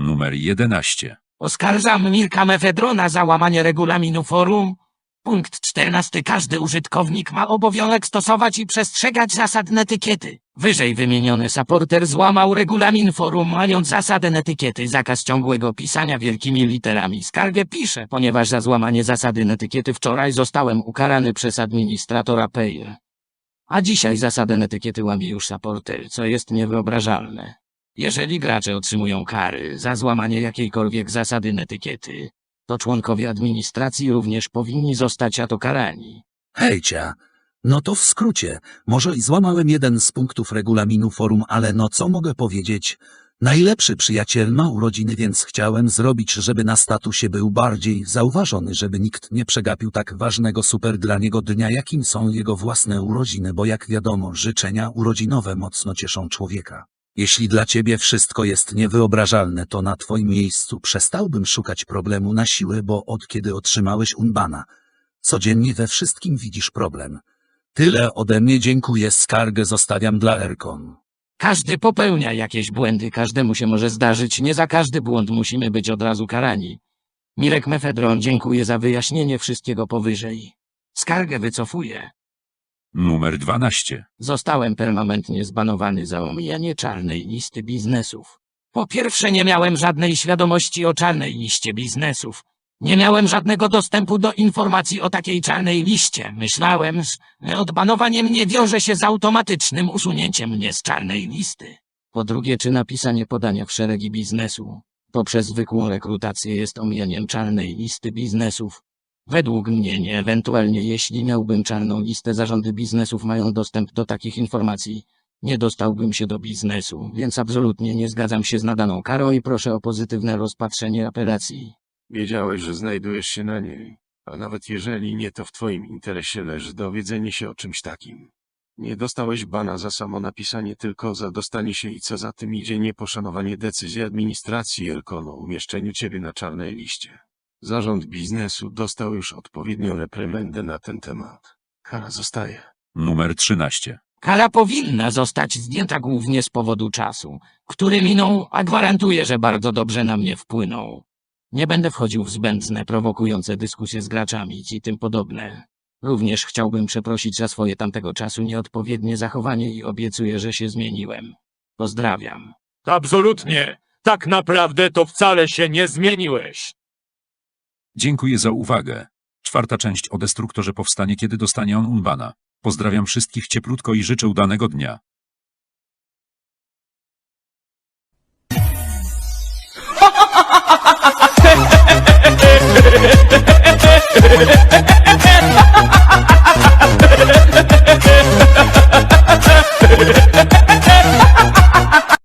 Numer 11. Oskarżam Mirka Mefedrona za łamanie regulaminu forum. Punkt 14. Każdy użytkownik ma obowiązek stosować i przestrzegać zasad etykiety. Wyżej wymieniony supporter złamał regulamin forum, mając zasadę etykiety, zakaz ciągłego pisania wielkimi literami. Skargę piszę, ponieważ za złamanie zasady etykiety wczoraj zostałem ukarany przez administratora Payer. A dzisiaj zasadę etykiety łamie już supporter, co jest niewyobrażalne. Jeżeli gracze otrzymują kary za złamanie jakiejkolwiek zasady etykiety, to członkowie administracji również powinni zostać za to karani. Hejcia. No to w skrócie, może i złamałem jeden z punktów regulaminu forum, ale no co mogę powiedzieć? Najlepszy przyjaciel ma urodziny, więc chciałem zrobić, żeby na statusie był bardziej zauważony, żeby nikt nie przegapił tak ważnego super dla niego dnia, jakim są jego własne urodziny, bo jak wiadomo, życzenia urodzinowe mocno cieszą człowieka. Jeśli dla ciebie wszystko jest niewyobrażalne, to na twoim miejscu przestałbym szukać problemu na siłę, bo od kiedy otrzymałeś unbana, codziennie we wszystkim widzisz problem. Tyle ode mnie dziękuję, skargę zostawiam dla Erkon. Każdy popełnia jakieś błędy, każdemu się może zdarzyć, nie za każdy błąd musimy być od razu karani. Mirek Mefedron dziękuję za wyjaśnienie wszystkiego powyżej. Skargę wycofuję. Numer 12. Zostałem permanentnie zbanowany za omijanie czarnej listy biznesów. Po pierwsze nie miałem żadnej świadomości o czarnej liście biznesów. Nie miałem żadnego dostępu do informacji o takiej czarnej liście. Myślałem, że odbanowanie mnie wiąże się z automatycznym usunięciem mnie z czarnej listy. Po drugie, czy napisanie podania w szeregi biznesu poprzez zwykłą rekrutację jest omijaniem czarnej listy biznesów. Według mnie nie, ewentualnie jeśli miałbym czarną listę, zarządy biznesów mają dostęp do takich informacji. Nie dostałbym się do biznesu, więc absolutnie nie zgadzam się z nadaną karą i proszę o pozytywne rozpatrzenie apelacji. Wiedziałeś, że znajdujesz się na niej, a nawet jeżeli nie, to w twoim interesie leży dowiedzenie się o czymś takim. Nie dostałeś bana za samo napisanie, tylko za dostanie się i co za tym idzie nieposzanowanie decyzji administracji Elkonu o umieszczeniu ciebie na czarnej liście. Zarząd biznesu dostał już odpowiednią reprymendę na ten temat. Kara zostaje. Numer 13. Kara powinna zostać zdjęta głównie z powodu czasu, który minął, a gwarantuję, że bardzo dobrze na mnie wpłynął. Nie będę wchodził w zbędne, prowokujące dyskusje z graczami i tym podobne. Również chciałbym przeprosić za swoje tamtego czasu nieodpowiednie zachowanie i obiecuję, że się zmieniłem. Pozdrawiam. Absolutnie. Tak naprawdę to wcale się nie zmieniłeś. Dziękuję za uwagę. Czwarta część o destruktorze powstanie kiedy dostanie on unbana. Pozdrawiam wszystkich cieplutko i życzę udanego dnia.